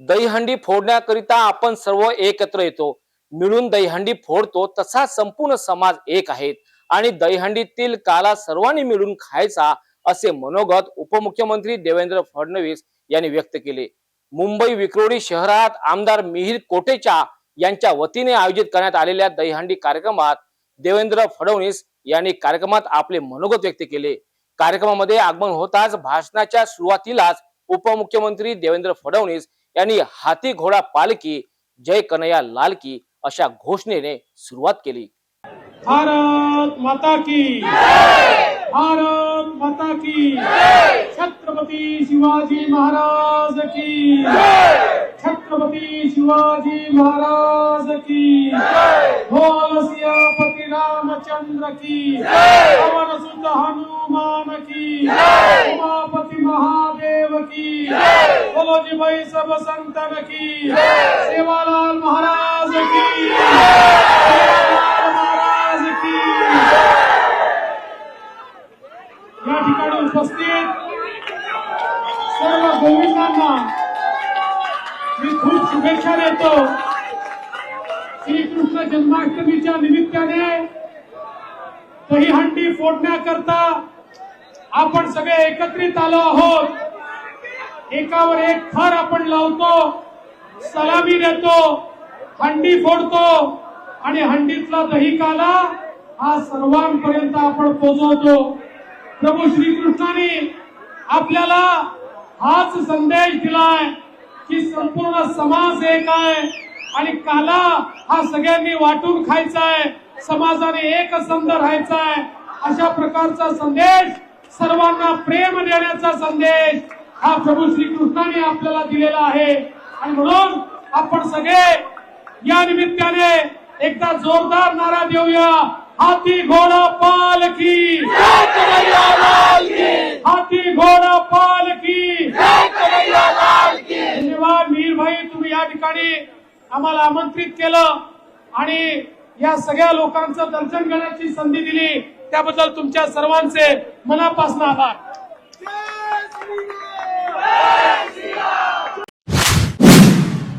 दहीहंडी फोडण्याकरिता आपण सर्व एकत्र येतो. मिळून दहीहंडी फोडतो तसा संपूर्ण समाज एक आहेत आणि दहीहंडीतील काला सर्वांनी मिळून खायचा असे मनोगत उपमुख्यमंत्री देवेंद्र फडणवीस यांनी व्यक्त केले. मुंबई विक्रोळी शहरात आमदार मिहिर कोटेचा यांच्या वतीने आयोजित करण्यात आलेल्या दहीहंडी कार्यक्रमात देवेंद्र फडणवीस यांनी कार्यक्रमात आपले मनोगत व्यक्त केले. कार्यक्रमामध्ये आगमन होताच भाषणाच्या सुरुवातीलाच उपमुख्यमंत्री देवेंद्र फडणवीस यांनी हाती घोडा पालकी जय कन्हैया लाल की अशा घोषणेने सुरुवात केली. भारत माता की भारत माता की छत्रपती शिवाजी महाराज की छत्रपती शिवाजी महाराज की बोल सियापति रामचंद्र की पवन सुत हनुमान की उमापती महा बोलो जी भाई सब संतन की सेवालाल महाराज की महाराज की या ठिकाणी उपस्थित सर्व गोविंदांना मी खूप शुभेच्छा देतो. श्रीकृष्ण जन्माष्टमीच्या निमित्ताने दहीहंडी फोडण्याकरता आपण सगळे एकत्रित आलो आहोत. एकावर एक थर आपण लावतो सलामी देतो हंडी फोडतो आणि हंडीतला दही काला हा सर्वांपर्यंत आपण पोहोचवतो. प्रभू श्रीकृष्णाने आपल्याला हाच संदेश दिलाय की संपूर्ण समाज एक आहे आणि काला हा सगळ्यांनी वाटून खायचा आहे समाजाने एक संध राहायचा आहे अशा प्रकारचा संदेश सर्वांना प्रेम देण्याचा संदेश हा प्रभू श्रीकृष्णाने आपल्याला दिलेला आहे. आणि म्हणून आपण सगळे या निमित्ताने एकदा जोरदार नारा देऊया. हाती घोडा पालखी हाती घोडा पालखी धन्यवाद भाई तुम्ही या ठिकाणी आम्हाला आमंत्रित केलं. आणि या सगळ्या लोकांचं दर्शन घेण्याची संधी दिली. त्याबद्दल तुमच्या सर्वांचे मनापासून आभार.